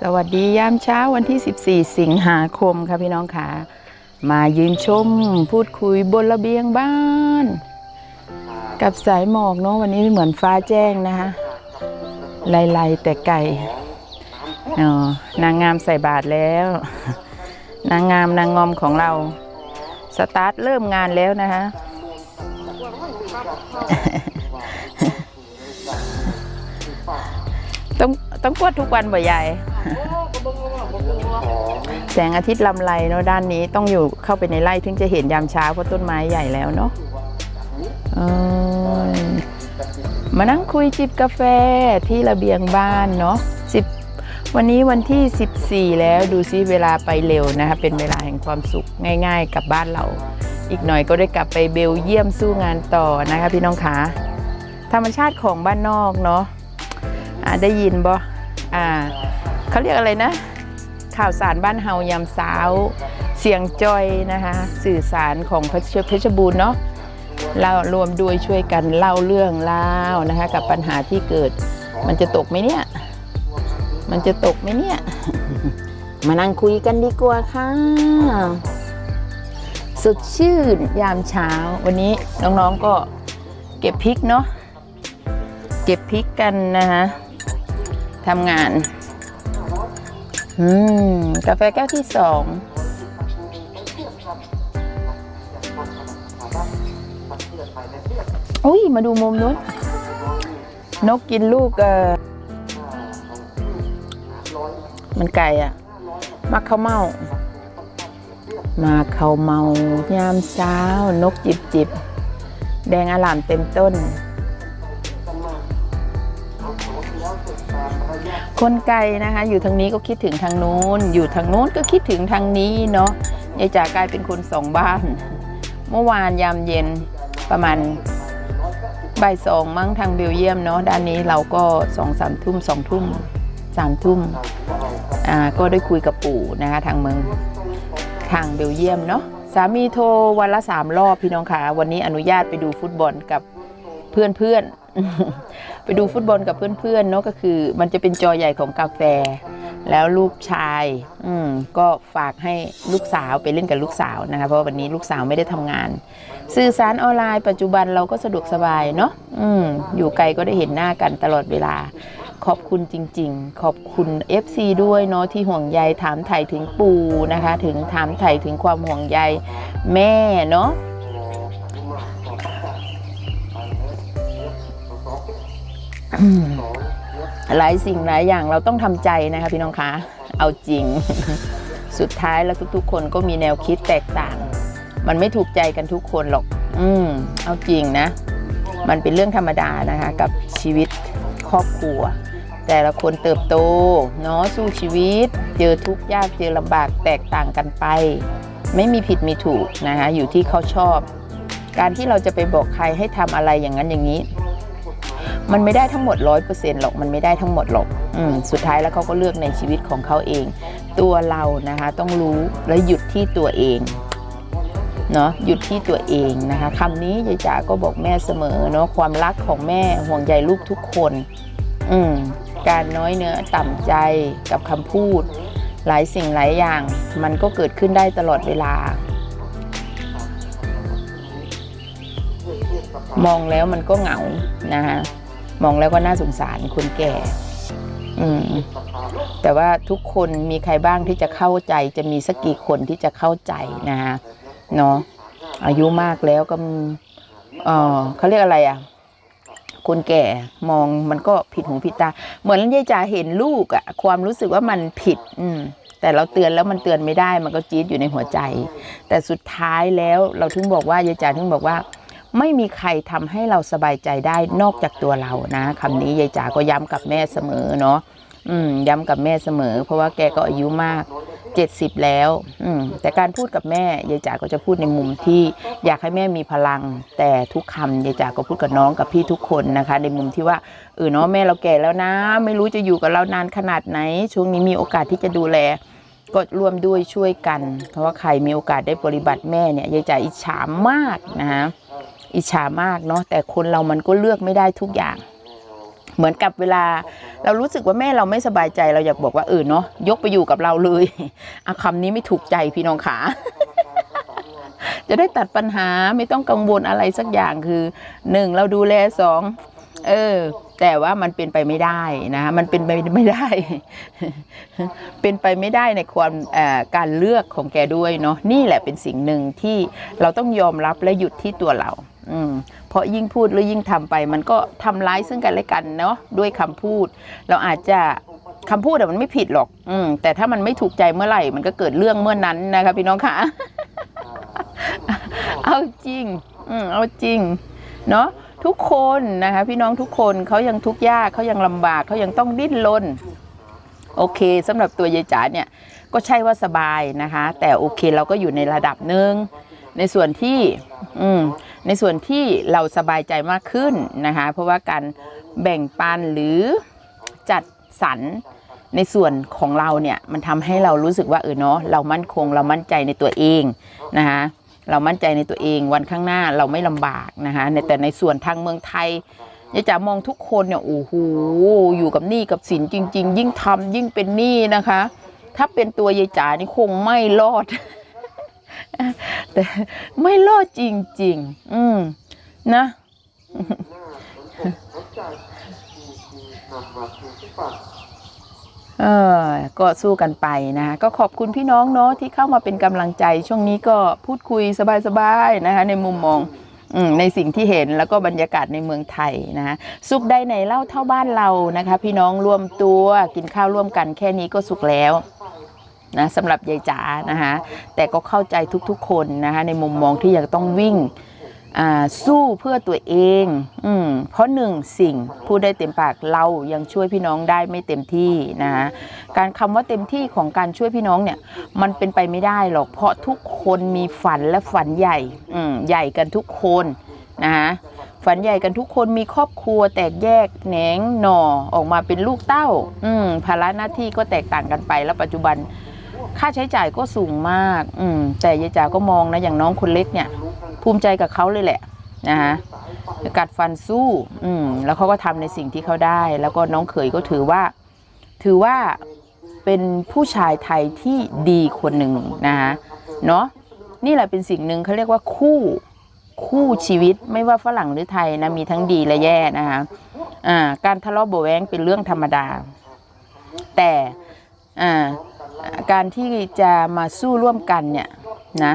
สวัสดียามเช้าวันที่ 14 สิงหาคมค่ะพี่น้องค่ะ มายืนชมพูดคุยบนระเบียงบ้าน กับสายหมอกเนาะวันนี้เหมือนฟ้าแจ้งนะคะไล่ๆแต่ไก่นางงามใส่บาทแล้ว นางงามนางงอมของเรา สตาร์ทเริ่มงานแล้วนะคะต้อง ต้องกวดทุกวันบ่ใหญ่แสงอาทิตย์ลำไรเนาะด้านนี้ต้องอยู่เข้าไปในไร่ถึงจะเห็นยามเช้าเพราะต้นไม้ใหญ่แล้วเนาะเออมานั่งคุยจิบกาแฟที่ระเบียงบ้านเนาะสิบวันนี้วันที่ 14 แล้วดูซิเวลาไปเร็วนะคะเป็นเวลาแห่งความสุขง่าย ๆ กับบ้านเรา อีกหน่อยก็ได้กลับไปเบลเยียมสู้งานต่อนะคะพี่น้องขาธรรมชาติของบ้านนอกเนาะอ่าได้ยินบ่ อ่าเขาเรียกอะไรนะ ข่าวสารบ้านเฮายามเช้าเสียงจอยนะคะ สื่อสารของเพชรเพชรบูรณ์เนาะเรารวมด้วยช่วยกันเล่าเรื่องเล่านะคะกับปัญหาที่เกิด มันจะตกไหมเนี่ย มันจะตกไหมเนี่ย มานั่งคุยกันดีกว่าค่ะสดชื่นยามเช้า วันนี้น้องๆก็เก็บพริกเนาะเก็บพริกกันนะคะ ทำงาน อืม กาแฟแก้วที่สองอุ้ย มาดูมุมนู้น นกกินลูกเออมันไก่อะมักข้าวเมา มาข้าวเมายามเช้า นกจิบจิบ แดงอลามเต็มต้น คนไกลนะคะ อยู่ทางนี้ก็คิดถึงทางนู้น อยู่ทางนู้นก็คิดถึงทางนี้เนาะยายจ๋ากลายเป็นคนสองบ้าน เมื่อวานยามเย็นประมาณบ่ายสองมั้งทางเบลเยียมเนาะด้านนี้เราก็สองสามทุ่มสองทุ่มสามทุ่มอ่าก็ได้คุยกับปู่นะคะทางเมืองทางเบลเยียมเนาะสามีโทรวันละสามรอบพี่น้องค่ะวันนี้อนุญาตไปดูฟุตบอลกับเพื่อนเพื่อนๆ ไปดูฟุตบอลกับเพื่อนๆเนาะก็คือ มันจะเป็นจอใหญ่ของกาแฟ แล้วลูกชาย อืมก็ฝากให้ลูกสาวไปเล่นกับลูกสาวนะคะ เพราะว่าวันนี้ลูกสาวไม่ได้ทำงาน สื่อสารออนไลน์ปัจจุบันเราก็สะดวกสบายเนาะอืมอยู่ไกลก็ได้เห็นหน้ากันตลอดเวลา ขอบคุณจริง ๆ ขอบคุณ FC ด้วยเนาะที่ห่วงใยถามไถ่ถึงปู่นะคะ ถึงถามไถ่ถึงความห่วงใยแม่เนาะ หลายสิ่งหลายอย่างเราต้องทำใจนะคะพี่น้องคะ เอาจริง สุดท้ายแล้วทุก ๆ คนก็มีแนวคิดแตกต่าง มันไม่ถูกใจกันทุกคนหรอก อืมเอาจริงนะ มันเป็นเรื่องธรรมดานะคะ กับชีวิตครอบครัว แต่ละคนเติบโตเนาะสู้ชีวิต เจอทุกข์ยากเจอลำบากแตกต่างกันไป ไม่มีผิดมีถูกนะคะ อยู่ที่เขาชอบ การที่เราจะไปบอกใครให้ทำอะไรอย่างนั้นอย่างนี้ มันไม่ได้ทั้งหมดร้อยเปอร์เซ็นต์หรอกมันไม่ได้ทั้งหมดหรอกอืมสุดท้ายแล้วเขาก็เลือกในชีวิตของเขาเอง ตัวเรานะคะต้องรู้และหยุดที่ตัวเองเนาะหยุดที่ตัวเองนะคะคำนี้ยายจ๋าก็บอกแม่เสมอเนาะความรักของแม่ห่วงใยลูกทุกคน อืมการน้อยเนื้อต่ำใจกับคำพูด หลายสิ่งหลายอย่าง มันก็เกิดขึ้นได้ตลอดเวลา มองแล้วมันก็เหงานะคะ มองแล้วก็น่าสงสารคนแก่ อืมแต่ว่าทุกคนมีใครบ้างที่จะเข้าใจ จะมีสักกี่คนที่จะเข้าใจนะคะเนาะอายุมากแล้วก็เออเขาเรียกอะไรอะคนแก่มองมันก็ผิดหูผิดตา เหมือนยายจ๋าเห็นลูกอะความรู้สึกว่ามันผิด อืม แต่เราเตือนแล้วมันเตือนไม่ได้ มันก็จี๊ดอยู่ในหัวใจ แต่สุดท้ายแล้วเราถึงบอกว่ายายจ๋าถึงบอกว่า ไม่มีใครทำให้เราสบายใจได้นอกจากตัวเรานะคำนี้ยายจ๋าก็ย้ำกับแม่เสมอเนาะอืม ย้ำกับแม่เสมอ เพราะว่าแกก็อายุมาก70แล้ว อืม แต่การพูดกับแม่ยายจ๋าก็จะพูดในมุมที่อยากให้แม่มีพลัง แต่ทุกคำยายจ๋าก็พูดกับน้องกับพี่ทุกคนนะคะ ในมุมที่ว่าเออเนาะแม่เราแก่แล้วนะ ไม่รู้จะอยู่กับเรานานขนาดไหน ช่วงนี้มีโอกาสที่จะดูแลก็ร่วมด้วยช่วยกัน เพราะว่าใครมีโอกาสได้ปฏิบัติแม่เนี่ยยายจ๋าอิจฉามากนะคะ อิจฉามากเนาะแต่คนเรามันก็เลือกไม่ได้ทุกอย่าง เหมือนกับเวลา เรารู้สึกว่าแม่เราไม่สบายใจเราอยากบอกว่าเออเนาะยกไปอยู่กับเราเลยอะคำนี้ไม่ถูกใจพี่น้องขาจะได้ตัดปัญหาไม่ต้องกังวลอะไรสักอย่างคือหนึ่งเราดูแลสองเออ แต่ว่ามันเป็นไปไม่ได้นะ มันเป็นไปไม่ได้ เป็นไปไม่ได้ในความการเลือกของแกด้วยเนาะนี่แหละเป็นสิ่งหนึ่งที่เราต้องยอมรับและหยุดที่ตัวเรา อืมเพราะยิ่งพูดหรือยิ่งทำไป มันก็ทำร้ายซึ่งกันและกันเนาะด้วยคำพูด เราอาจจะคำพูดแต่มันไม่ผิดหรอก อืมแต่ถ้ามันไม่ถูกใจเมื่อไหร่ มันก็เกิดเรื่องเมื่อนั้นนะคะพี่น้องค่ะ เอาจริง อืมเอาจริง เนาะทุกคนนะคะพี่น้องทุกคนเขายังทุกข์ยากเขายังลำบากเขายังต้องดิ้นรนโอเคสำหรับตัวยายจ๋าเนี่ย ก็ใช่ว่าสบายนะคะ แต่โอเคเราก็อยู่ในระดับหนึ่ง ในส่วนที่อืมในส่วนที่เราสบายใจมากขึ้นนะคะ เพราะว่าการแบ่งปันหรือจัดสรรในส่วนของเราเนี่ยมันทำให้เรารู้สึกว่าเออเนาะเรามั่นคงเรามั่นใจในตัวเองนะคะเรามั่นใจในตัวเองวันข้างหน้าเราไม่ลำบากนะคะแต่ในส่วนทางเมืองไทยยายจ๋ามองทุกคนเนี่ยโอ้โหอยู่กับหนี้กับสินจริง ๆ ยิ่งทำยิ่งเป็นหนี้นะคะ ถ้าเป็นตัวยายจ๋านี่คงไม่รอด แต่ไม่รอดจริง ๆ อืมนะเออก็สู้กันไปนะก็ขอบคุณพี่น้องเนาะที่เข้ามาเป็นกำลังใจ ช่วงนี้ก็พูดคุยสบายๆนะคะ ในมุมมองในสิ่งที่เห็นแล้วก็บรรยากาศในเมืองไทยนะสุขได้ในเล่าเท่าบ้านเรานะคะ พี่น้องรวมตัวกินข้าวร่วมกันแค่นี้ก็สุขแล้ว นะสำหรับยายจ๋านะคะแต่ก็เข้าใจทุกๆคนนะคะในมุมมองที่ยังต้องวิ่งสู้เพื่อตัวเองอเพราะหนึ่งสิ่งพูดได้เต็มปากเรายังช่วยพี่น้องได้ไม่เต็มที่นะคะการคำว่าเต็มที่ของการช่วยพี่น้องเนี่ยมันเป็นไปไม่ได้หรอก เพราะทุกคนมีฝันและฝันใหญ่อืใหญ่กันทุกคนนะคะฝันใหญ่กันทุกคนมีครอบครัวแตกแยกแหนงหน่อออกมาเป็นลูกเต้าอืภาระหน้าที่ก็แตกต่างกันไปแล้วปัจจุบัน ค่าใช้จ่ายก็สูงมาก อืม แต่ยายจ๋าก็มองนะ อย่างน้องคนเล็กเนี่ย ภูมิใจกับเขาเลยแหละ นะคะกัดฟันสู้ อืม แล้วเขาก็ทำในสิ่งที่เขาได้ แล้วก็น้องเขยก็ถือว่า ถือว่าเป็นผู้ชายไทยที่ดีคนหนึ่งนะคะเนาะนี่แหละเป็นสิ่งหนึ่งเขาเรียกว่าคู่คู่ชีวิตไม่ว่าฝรั่งหรือไทยนะมีทั้งดีและแย่นะคะอ่าการทะเลาะเบาแวงเป็นเรื่องธรรมดา แต่อ่า การที่จะมาสู้ร่วมกันเนี่ยนะ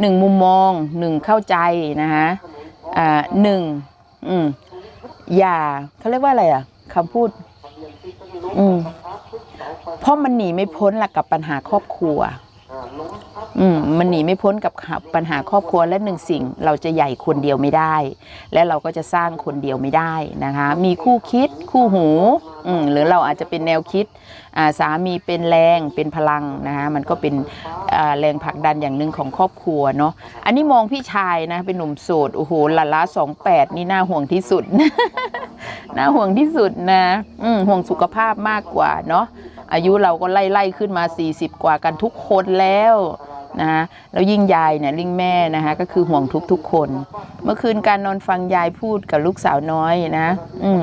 หนึ่งมุมมองหนึ่งเข้าใจนะคะอ่าหนึ่งอืมอย่าเขาเรียกว่าอะไรอะคำพูด อืมเพราะมันหนีไม่พ้นหลักกับปัญหาครอบครัว อืมมันหนีไม่พ้นกับปัญหาครอบครัวและหนึ่งสิ่ง เราจะใหญ่คนเดียวไม่ได้ และเราก็จะสร้างคนเดียวไม่ได้นะคะ มีคู่คิดคู่หูอืมหรือเราอาจจะเป็นแนวคิดอ่าสามีเป็นแรงเป็นพลังนะคะมันก็เป็นอ่าแรงผลักดันอย่างหนึ่งของครอบครัวเนาะอันนี้มองพี่ชายนะเป็นหนุ่มโสดโอ้โหละละสองแปดนี่น่าห่วงที่สุด น่าห่วงที่สุดนะอืมห่วงสุขภาพมากกว่าเนาะอายุเราก็ไล่ไล่ขึ้นมา 40 กว่ากันทุกคนแล้ว นะคะแล้วยิ่งยายเนี่ยลิงแม่นะคะก็คือห่วงทุกๆคน เมื่อคืนการนอนฟังยายพูดกับลูกสาวน้อยนะอืม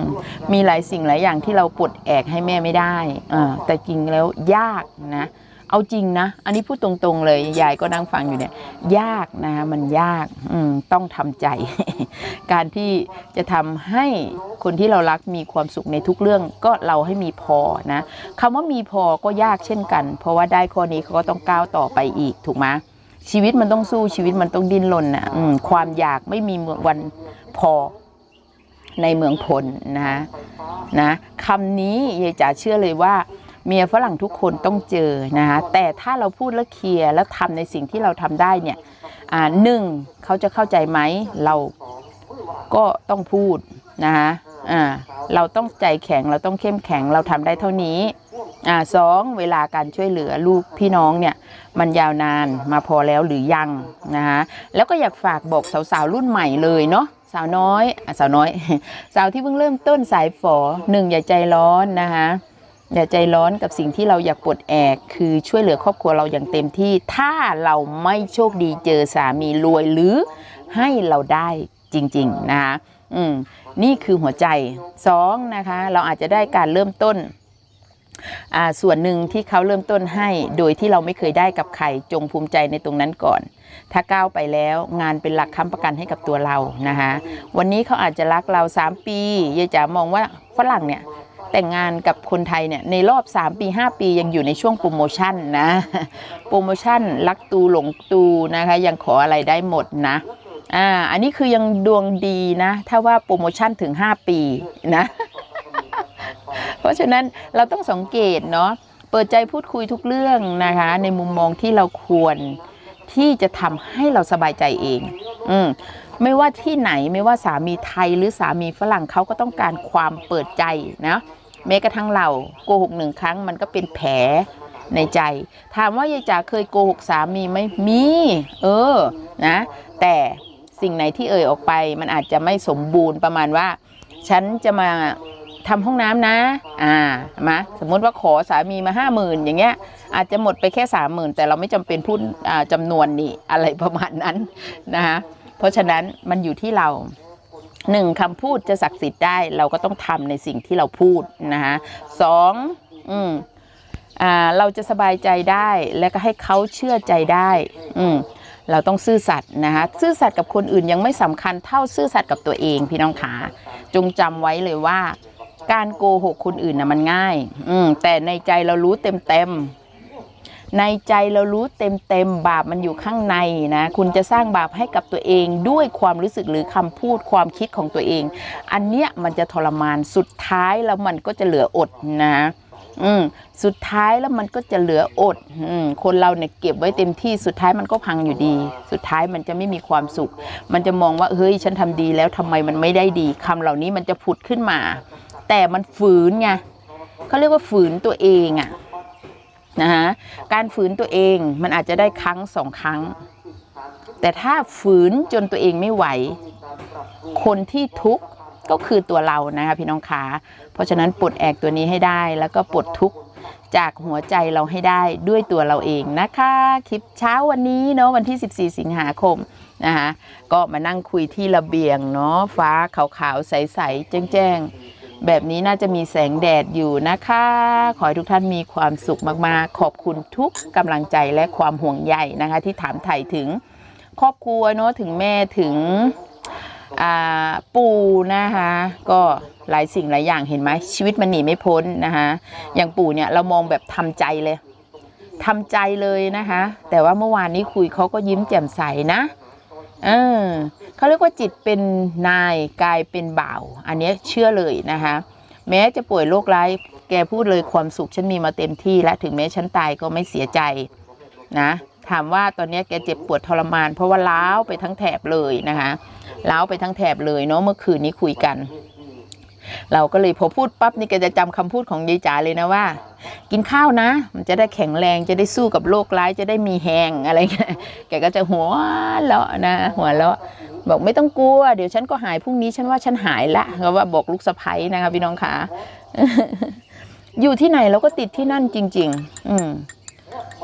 มีหลายสิ่งหลายอย่างที่เราปลดแอกให้แม่ไม่ได้อ่าแต่จริงแล้วยากนะ เอาจริงนะ อันนี้พูดตรงๆเลย ยายก็นั่งฟังอยู่เนี่ย ยากนะ มันยากต้องทำใจ การที่จะทำให้คนที่เรารักมีความสุขในทุกเรื่องก็เราให้มีพอนะคำว่ามีพอก็ยากเช่นกัน เพราะว่าได้ข้อนี้เขาก็ต้องก้าวต่อไปอีกถูกไหมชีวิตมันต้องสู้ชีวิตมันต้องดิ้นรนนะความอยากไม่มีวันพอในเมืองพลนะนะคำนี้ยายจ๋าเชื่อเลยว่า เมียฝรั่งทุกคนต้องเจอนะคะแต่ถ้าเราพูดแล้วเคลียร์แล้วทำในสิ่งที่เราทำได้เนี่ยหนึ่งเขาจะเข้าใจไหมเราก็ต้องพูดนะคะเราต้องใจแข็งเราต้องเข้มแข็งเราทำได้เท่านี้อสองเวลาการช่วยเหลือลูกพี่น้องเนี่ยมันยาวนานมาพอแล้วหรือยังนะคะแล้วก็อยากฝากบอกสาวๆรุ่นใหม่เลยเนาะสาวน้อยอสาวน้อย สาวที่เพิ่งเริ่มต้นสายฝอหนึ่งอย่าใจร้อนนะคะ อย่าใจร้อนกับสิ่งที่เราอยากปลดแอก คือช่วยเหลือครอบครัวเราอย่างเต็มที่ ถ้าเราไม่โชคดีเจอสามีรวยหรือให้เราได้จริง ๆ นะคะอืมนี่คือหัวใจสองนะคะ เราอาจจะได้การเริ่มต้นอ่าส่วนหนึ่งที่เขาเริ่มต้นให้ โดยที่เราไม่เคยได้กับใครจงภูมิใจในตรงนั้นก่อน ถ้าก้าวไปแล้วงานเป็นหลักค้ำประกันให้กับตัวเรานะคะวันนี้เขาอาจจะรักเรา 3 ปียายจ๋ามองว่าฝรั่งเนี่ย แต่งงานกับคนไทยเนี่ยในรอบ 3 ปี 5 ปียังอยู่ในช่วงโปรโมชั่นนะ โปรโมชั่นรักตูหลงตูนะคะ ยังขออะไรได้หมดนะอ่าอันนี้คือยังดวงดีนะ ถ้าว่าโปรโมชั่นถึง 5 ปีนะ เพราะฉะนั้นเราต้องสังเกตเนาะเปิดใจพูดคุยทุกเรื่องนะคะ ในมุมมองที่เราควรที่จะทำให้เราสบายใจเอง อืม ไม่ว่าที่ไหนไม่ว่าสามีไทยหรือสามีฝรั่งเขาก็ต้องการความเปิดใจนะแม้กระทั่งเราโกหกหนึ่งครั้งมันก็เป็นแผลในใจ ถามว่ายายจ๋าเคยโกหกสามีไหมมี เออนะ แต่สิ่งไหนที่เอ่ยออกไป มันอาจจะไม่สมบูรณ์ประมาณว่า ฉันจะมาทำห้องน้ำนะ อ่ามาสมมติว่าขอสามีมาห้าหมื่นอย่างเงี้ย อาจจะหมดไปแค่สามหมื่นแต่เราไม่จำเป็นพูดอ่าจำนวนนี่อะไรประมาณนั้นนะคะ เพราะฉะนั้นมันอยู่ที่เราหนึ่งคำพูดจะศักดิ์สิทธิ์ได้ เราก็ต้องทำในสิ่งที่เราพูดนะคะสองอืมอ่าเราจะสบายใจได้และก็ให้เขาเชื่อใจได้ อืมเราต้องซื่อสัตย์นะคะซื่อสัตย์กับคนอื่นยังไม่สำคัญเท่าซื่อสัตย์กับตัวเองพี่น้องขาจงจำไว้เลยว่า การโกหกคนอื่นนะมันง่าย อืมแต่ในใจเรารู้เต็มเต็ม ในใจเรารู้เต็มเต็มๆบาปมันอยู่ข้างในนะ คุณจะสร้างบาปให้กับตัวเองด้วยความรู้สึกหรือคำพูดความคิดของตัวเอง อันเนี้ยมันจะทรมานสุดท้ายแล้วมันก็จะเหลืออดนะ อืมสุดท้ายแล้วมันก็จะเหลืออดอืมคนเราเนี่ยเก็บไว้เต็มที่สุดท้ายมันก็พังอยู่ดี สุดท้ายมันจะไม่มีความสุข มันจะมองว่าเฮ้ยฉันทำดีแล้วทำไมมันไม่ได้ดีคำเหล่านี้มันจะผุดขึ้นมา แต่มันฝืนไงเขาเรียกว่าฝืนตัวเองอะ นะฮะการฝืนตัวเองมันอาจจะได้ครั้งสองครั้ง แต่ถ้าฝืนจนตัวเองไม่ไหว คนที่ทุกข์ก็คือตัวเรานะคะพี่น้องขาเพราะฉะนั้นปลดแอกตัวนี้ให้ได้แล้วก็ปลดทุกข์จากหัวใจเราให้ได้ด้วยตัวเราเองนะคะ คลิปเช้าวันนี้เนาะวันที่ 14 สิงหาคมนะคะก็มานั่งคุยที่ระเบียงเนาะฟ้าขาวๆใสๆแจ้งๆ แบบนี้น่าจะมีแสงแดดอยู่นะคะ ขอให้ทุกท่านมีความสุขมากๆ ขอบคุณทุกกำลังใจและความห่วงใยนะคะ ที่ถามไถ่ถึงครอบครัวเนาะถึงแม่ถึงปู่นะคะ ก็หลายสิ่งหลายอย่างเห็นไหมชีวิตมันหนีไม่พ้นนะคะอย่างปู่เนี่ยเรามองแบบทำใจเลยทำใจเลยนะคะ แต่ว่าเมื่อวานนี้คุยเขาก็ยิ้มแจ่มใสนะ เออเขาเรียกว่าจิตเป็นนายกายเป็นบ่าว อันนี้เชื่อเลยนะคะ แม้จะป่วยโรคร้ายแกพูดเลยความสุขฉันมีมาเต็มที่และถึงแม้ฉันตายก็ไม่เสียใจนะถามว่าตอนนี้แกเจ็บปวดทรมาน เพราะว่าล้าวไปทั้งแถบเลยนะคะล้าวไปทั้งแถบเลยเนาะเมื่อคืนนี้คุยกัน เราก็เลยพอพูดปั๊บนี่แกจะจำคำพูดของยายจ๋าเลยนะว่า กินข้าวนะ มันจะได้แข็งแรงจะได้สู้กับโรคร้ายจะได้มีแหงอะไรเงี้ยแกก็จะหัวเราะนะ หัวเราะบอกไม่ต้องกลัว เดี๋ยวฉันก็หายพรุ่งนี้ฉันว่าฉันหายละเขาว่าบอกลูกสะใภ้นะคะพี่น้องคะอยู่ที่ไหนเราก็ติดที่นั่นจริง ๆ อืม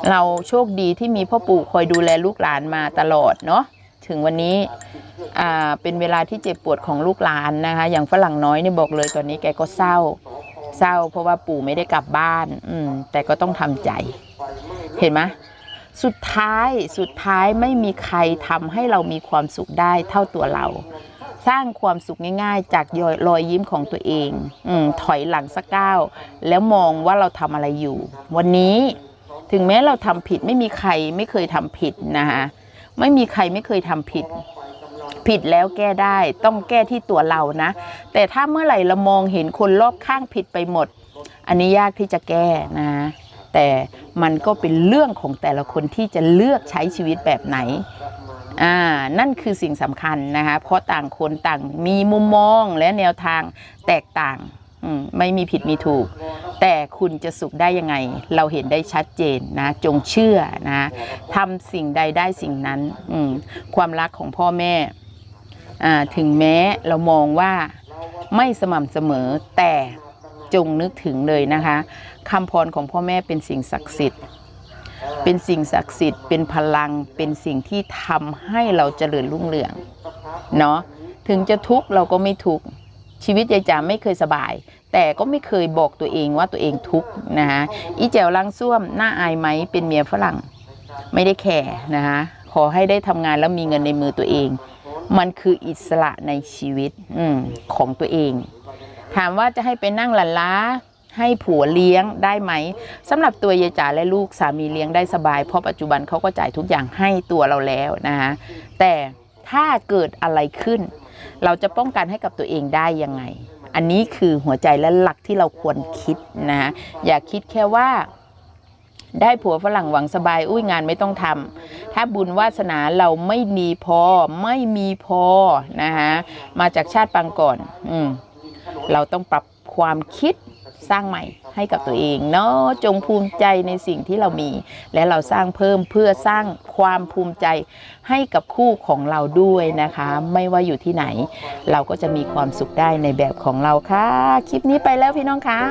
เราโชคดีที่มีพ่อปู่คอยดูแลลูกหลานมาตลอดเนาะ ถึงวันนี้อ่าเป็นเวลาที่เจ็บปวดของลูกหลานนะคะ อย่างฝรั่งน้อยนี่บอกเลยตอนนี้แกก็เศร้า เศร้า เพราะว่าปู่ไม่ได้กลับบ้าน อืม แต่ก็ต้องทำใจ เห็นไหมสุดท้ายสุดท้ายไม่มีใครทำให้เรามีความสุขได้เท่าตัวเรา สร้างความสุขง่าย ๆ จากรอยยิ้มของตัวเอง อืมถอยหลังสักก้าวแล้วมองว่าเราทำอะไรอยู่ วันนี้ถึงแม้เราทำผิดไม่มีใครไม่เคยทำผิดนะคะ ไม่มีใครไม่เคยทำผิด ผิดแล้วแก้ได้ต้องแก้ที่ตัวเรานะ แต่ถ้าเมื่อไหร่เรามองเห็นคนรอบข้างผิดไปหมด อันนี้ยากที่จะแก้นะ แต่มันก็เป็นเรื่องของแต่ละคนที่จะเลือกใช้ชีวิตแบบไหนอ่านั่นคือสิ่งสำคัญนะคะเพราะต่างคนต่างมีมุมมองและแนวทางแตกต่าง ไม่มีผิดมีถูก แต่คุณจะสุขได้ยังไง เราเห็นได้ชัดเจนนะ จงเชื่อนะทำสิ่งใดได้สิ่งนั้นความรักของพ่อแม่ถึงแม้เรามองว่าไม่สม่ำเสมอแต่จงนึกถึงเลยนะคะคำพรของพ่อแม่เป็นสิ่งศักดิ์สิทธิ์ เป็นสิ่งศักดิ์สิทธิ์ เป็นพลัง เป็นสิ่งที่ทำให้เราเจริญรุ่งเรือง เนาะ ถึงจะทุกข์เราก็ไม่ทุกข์ ชีวิตยายจ๋าไม่เคยสบาย แต่ก็ไม่เคยบอกตัวเองว่าตัวเองทุกข์นะคะอีแจวล้างส้วมน้าอายไหมเป็นเมียฝรั่ง ไม่ได้แคร์นะคะขอให้ได้ทำงานแล้วมีเงินในมือตัวเอง มันคืออิสระในชีวิตอของตัวเอง ถามว่าจะให้ไปนั่งหลันล้าให้ผัวเลี้ยงได้ไหมสำหรับตัวยายจ๋าและลูกสามีเลี้ยงได้สบาย เพราะปัจจุบันเขาก็จ่ายทุกอย่างให้ตัวเราแล้วนะคะแต่ถ้าเกิดอะไรขึ้น เราจะป้องกันให้กับตัวเองได้ยังไง อันนี้คือหัวใจและหลักที่เราควรคิดนะ อย่าคิดแค่ว่าได้ผัวฝรั่งหวังสบายอุ้ยงานไม่ต้องทำถ้าบุญวาสนาเราไม่มีพอไม่มีพอนะคะมาจากชาติปางก่อน อืมเราต้องปรับความคิด สร้างใหม่ให้กับตัวเองเนาะจงภูมิใจในสิ่งที่เรามี และเราสร้างเพิ่มเพื่อสร้างความภูมิใจให้กับคู่ของเราด้วยนะคะ ไม่ว่าอยู่ที่ไหน เราก็จะมีความสุขได้ในแบบของเราค่ะ คลิปนี้ไปแล้วพี่น้องค่ะ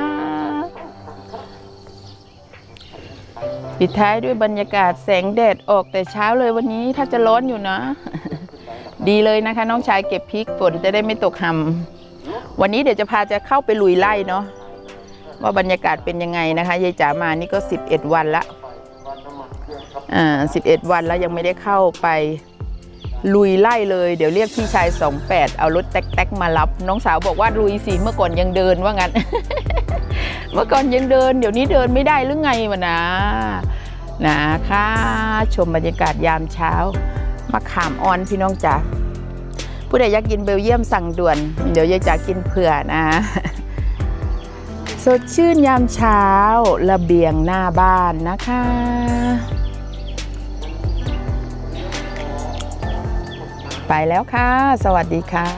ปิดท้ายด้วยบรรยากาศแสงแดดออกแต่เช้าเลยวันนี้ถ้าจะร้อนอยู่นะ ดีเลยนะคะ น้องชายเก็บพริกฝนจะได้ไม่ตกหำวันนี้เดี๋ยวจะพาจะเข้าไปลุยไล่เนาะ ว่าบรรยากาศเป็นยังไงนะคะยายจ๋ามานี่ก็ 11 วันละอ่า11วันแล้วยังไม่ได้เข้าไปลุยไล่เลย เดี๋ยวเรียกพี่ชาย 28 เอารถแท็กๆมารับ น้องสาวบอกว่าลุยสิเมื่อก่อนยังเดินว่างั้น เมื่อก่อนยังเดิน เดี๋ยวนี้เดินไม่ได้หรือไงวะนะนะคะชมบรรยากาศยามเช้ามาขามออนพี่น้องจ๋าผู้ใดอยากกินเบลเยียมสั่งด่วน เดี๋ยวยายจ๋ากินเผื่อนะ สดชื่นยามเช้าระเบียงหน้าบ้านนะคะ ไปแล้วค่ะ สวัสดีค่ะ